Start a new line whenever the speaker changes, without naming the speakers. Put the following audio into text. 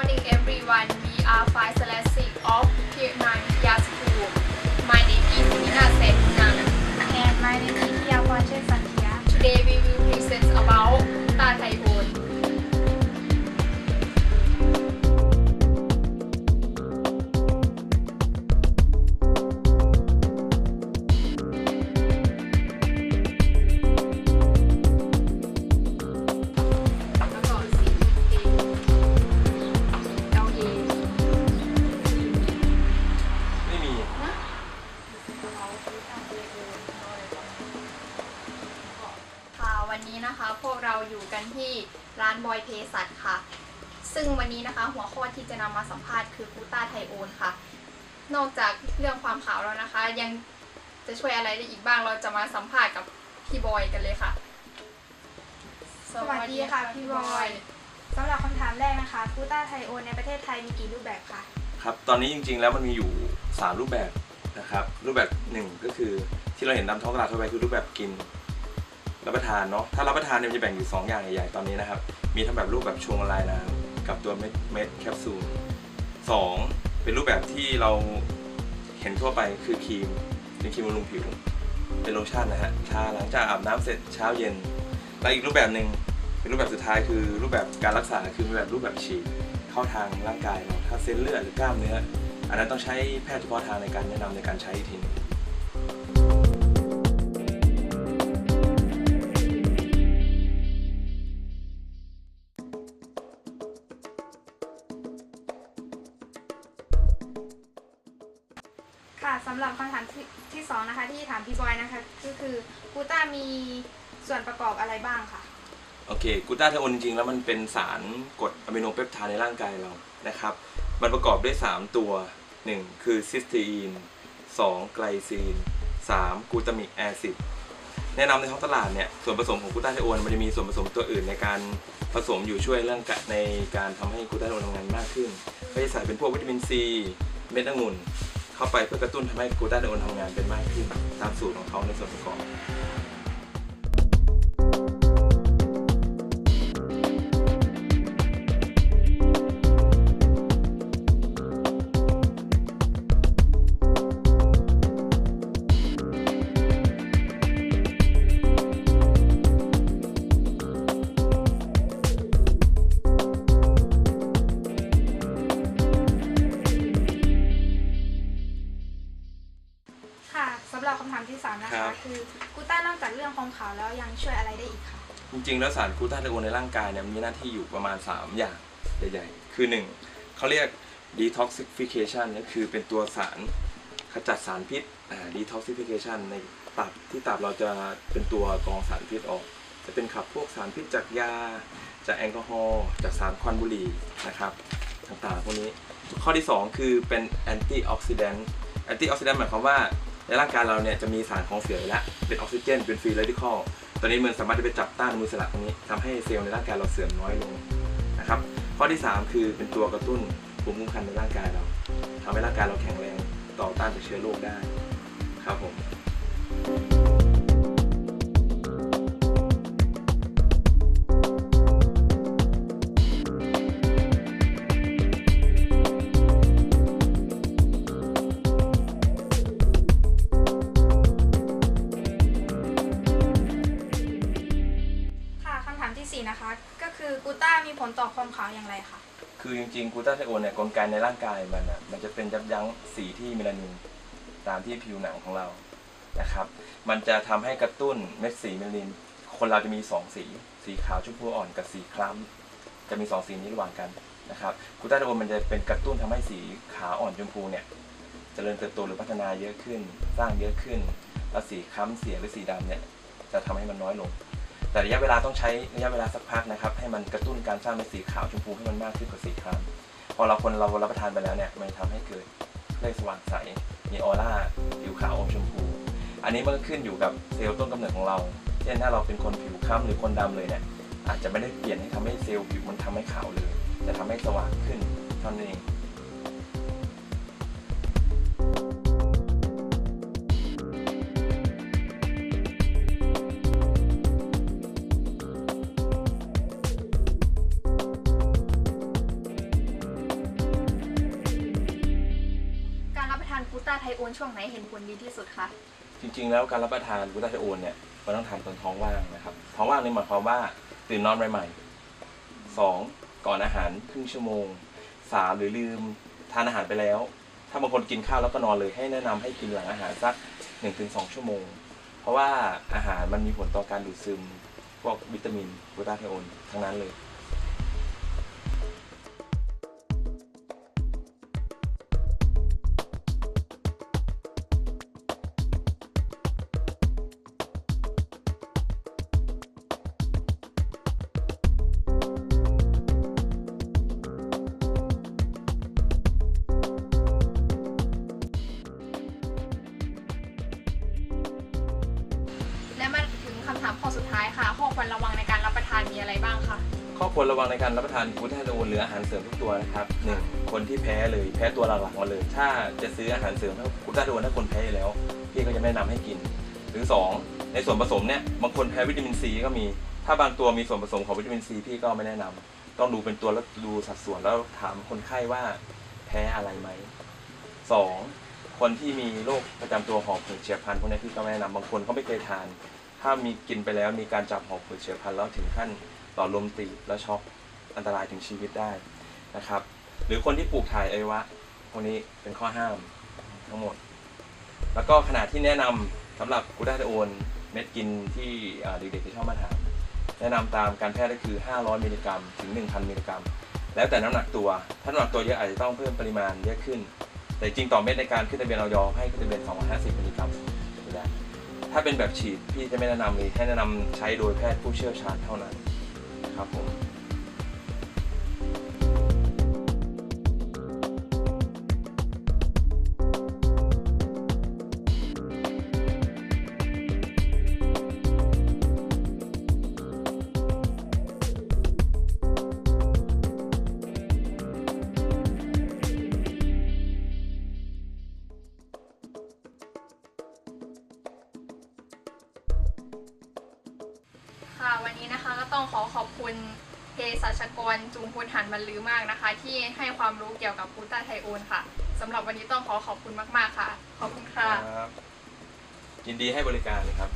morning everyone. We are five Selassie of Pier 9 Media School. My name is Mina Setnan.
And my name is Pia Sankhya.
Today we will หัวข้อที่จะนำมาสัมภาษณ์คือกูต้าไทโอนค่ะ นอกจากเรื่องความขาวแล้วนะคะ ยังจะช่วยอะไรได้อีกบ้างเราจะมาสัมภาษณ์กับพี่บอยกันเลยค่ะ
สวัสดีค่ะพี่บอยสำหรับคำถามแรกนะคะกูต้าไทโอนในประเทศไทยมีกี่รูปแบบคะ
ครับตอนนี้จริงๆแล้วมันมีอยู่ 3 รูปแบบนะครับ รูปแบบหนึ่งก็คือที่เราเห็นตามท้องตลาดทั่วไปคือรูปแบบกินรับประทานเนาะถ้ารับประทานเนี่ยมันจะแบ่งอยู่ 2 อย่างใหญ่ๆตอนนี้นะครับ มีทั้งแบบรูปแบบชงละลายน้ำ กับตัวเม็ดเม็ดแคปซูลสองเป็นรูปแบบที่เราเห็นทั่วไปคือครีมเป็นครีมบำรุงผิว เป็นโลชั่นนะฮะทาหลังจากอาบน้ำเสร็จเช้าเย็น และอีกรูปแบบหนึ่งเป็นรูปแบบสุดท้ายคือรูปแบบการรักษาคือแบบรูปแบบฉีดเข้าทางร่างกายเราถ้าเส้นเลือดหรือกล้ามเนื้ออันนั้นต้องใช้แพทย์เฉพาะทางในการแนะนำในการใช้ทีนึง
สำหรับคำถามที่ที่สองนะคะ ที่ถามพี่บอยนะคะ ก็คือกูต้ามีส่วนประกอบอะไรบ้างคะ
โอเคกูต้าเทโอนจริงๆแล้วมันเป็นสารกรดอะมิโนเปปไทด์ในร่างกายเรานะครับ มันประกอบด้วย 3 ตัว 1 คือซิสเตอีน2ไกลซีน 3 กูตามิกแอซิดแนะนำในท้องตลาดเนี่ยส่วนผสมของกูต้าเทโอนมันจะมีส่วนผสมตัวอื่นในการผสมอยู่ช่วยเรื่องในการทำให้กูต้าเทโอนทำงานมากขึ้นก็จะใส่เป็นพวกวิตามินซีเม็ดองุ่น เข้าไปเพื่อกระตุ้นทำให้กูต้าเดโอนทำงานเป็นมากขึ้นตามสูตรของเขาในส่วนประกอบ
คือกูต้านอกจากเรื่องความขาวแล้วยังช่วยอะไรได้อีกคะ
จริงๆ แล้วสารกูต้าไทโอนในร่างกายเนี่ยมีหน้าที่อยู่ประมาณ 3 อย่างใหญ่ๆ คือ 1เขาเรียก detoxification ก็คือเป็นตัวสารขจัดสารพิษ detoxification ในตับที่ตับเราจะเป็นตัวกรองสารพิษออก จะเป็นขับพวกสารพิษจากยา จากแอลกอฮอล์จากสารควันบุหรี่นะครับต่างๆพวกนี้ ข้อที่ 2 คือเป็น antioxidant antioxidant หมายความว่า ในร่างกายเราเนี่ยจะมีสารของเสียอยู่แล้วเป็นออกซิเจน เป็นฟรีเรดิคอลตอนนี้มันสามารถจะไปจับต้านมือสลักตรงนี้ทำให้เซลล์ในร่างกายเราเสื่อมน้อยลงนะครับข้อที่ 3 คือเป็นตัวกระตุ้นภูมิคุ้มกันในร่างกายเราทำให้ร่างกายเราแข็งแรงต่อต้านจากเชื้อโรคได้ครับผ
ม ผลต่อความขาวอย่างไรคะ
คือจริงๆกลูตาไทโอนเนี่ยกลไกในร่างกายมันอะมันจะเป็นยับยั้งสีที่เมลานินตามที่ผิวหนังของเรานะครับ มันจะทำให้กระตุ้นเม็ดสีเมลานิน คนเราจะมี2สี สีขาวชมพูอ่อนกับสีคล้ำจะมี2สีนี้ระหว่างกันนะครับกลูตาไทโอนมันจะเป็นกระตุ้นทำให้สีขาวอ่อนชมพูเนี่ยเจริญเติบโตหรือพัฒนาเยอะขึ้น สร้างเยอะขึ้น แล้วสีคล้ำเสียหรือสีดำเนี่ยจะทำให้มันน้อยลง แต่ระยะเวลาต้องใช้ระยะเวลาสักพักนะครับ ให้มันกระตุ้นการสร้างเม็ดสีขาวชมพูให้มันมากขึ้นกว่าสีคล้ำพอเราคนเรารับประทานไปแล้วเนี่ยมันทำให้เกิดเลขสว่างใสมีออร่าผิวขาวอมชมพู อันนี้มันก็ขึ้นอยู่กับเซลล์ต้นกำเนิดของเรา เช่นถ้าเราเป็นคนผิวคล้ำหรือคนดำเลยเนี่ยอาจจะไม่ได้เปลี่ยนให้ทำให้เซลล์ผิวมันทำให้ขาวเลยจะทำให้สว่างขึ้นเท่านั้นเอง
ทโอนช่วงไหนเห็นผลดีที่สุดคะ
จริง ๆ แล้วการรับประทานกลูตาไทโอนเนี่ยมันต้องทานตอนท้องว่างนะครับท้องว่างนี่หมายความว่าตื่นนอนใหม่ๆสองก่อนอาหารครึ่งชั่วโมงสามหรือลืมทานอาหารไปแล้ว ถ้าบางคนกินข้าวแล้วก็นอนเลยให้แนะนำให้กินหลังอาหารสัก1นถึงสชั่วโมง เพราะว่าอาหารมันมีผลต่อการดูดซึมพวกวิตามินกลูตาไทโอนทั้งนั้นเลย
ข้อควรระวังในการรับประทาน
กลูตาไทโอนหรืออาหารเสริมทุกตัวนะครับหนึ่งคนที่แพ้เลยแพ้ตัวหลักๆมาเลย ถ้าจะซื้ออาหารเสริมถ้ากลูตาไทโอนถ้าคนแพ้อยู่แล้ว พี่ก็จะแนะนำให้กิน หรือ 2 ในส่วนผสมเนี่ยบางคนแพ้วิตามินซีก็มี ถ้าบางตัวมีส่วนผสมของวิตามินซีพี่ก็ไม่แนะนำต้องดูเป็นตัวแล้วดูสัดส่วนแล้วถามคนไข้ว่าแพ้อะไรไหมสองคนที่มีโรคประจำตัวหอบหืดเฉียบพลันพวกนี้พี่ก็ไม่แนะนำบางคนเขาไม่เคยทาน ถ้ามีกินไปแล้วมีการจับหอบหืดเฉียบพลันแล้วถึงขั้น หลอดลมตีบแล้วช็อกอันตรายถึงชีวิตได้นะครับ หรือคนที่ปลูกถ่ายอวัยวะพวกนี้เป็นข้อห้ามทั้งหมด แล้วก็ขนาดที่แนะนำสำหรับกลูตาไทโอนเม็ดกินที่เด็กๆที่ชอบมาถามแนะนำตามการแพทย์ก็คือ 500 มิลลิกรัม ถึง 1,000 มิลลิกรัม แล้วแต่น้ำหนักตัว ถ้าน้ำหนักตัวเยอะอาจจะต้องเพิ่มปริมาณเยอะขึ้น แต่จริงต่อเม็ดในการขึ้นทะเบียนออยให้ขึ้นทะเบียน 250 มิลลิกรัมถ้าเป็นแบบฉีดพี่จะไม่แนะนำเลยให้แนะนำใช้โดยแพทย์ผู้เชี่ยวชาญเท่านั้น ค
ค่ะวันนี้นะคะก็ต้องขอขอบคุณเภสัชกรจุงพุนหันบรรลือมากนะคะ ที่ให้ความรู้เกี่ยวกับกูต้าไทโอนค่ะสำหรับวันนี้ต้องขอขอบคุณมาก ๆ ค่ะ ขอบคุณค่ะ
ยินดีให้บริการเลยครับ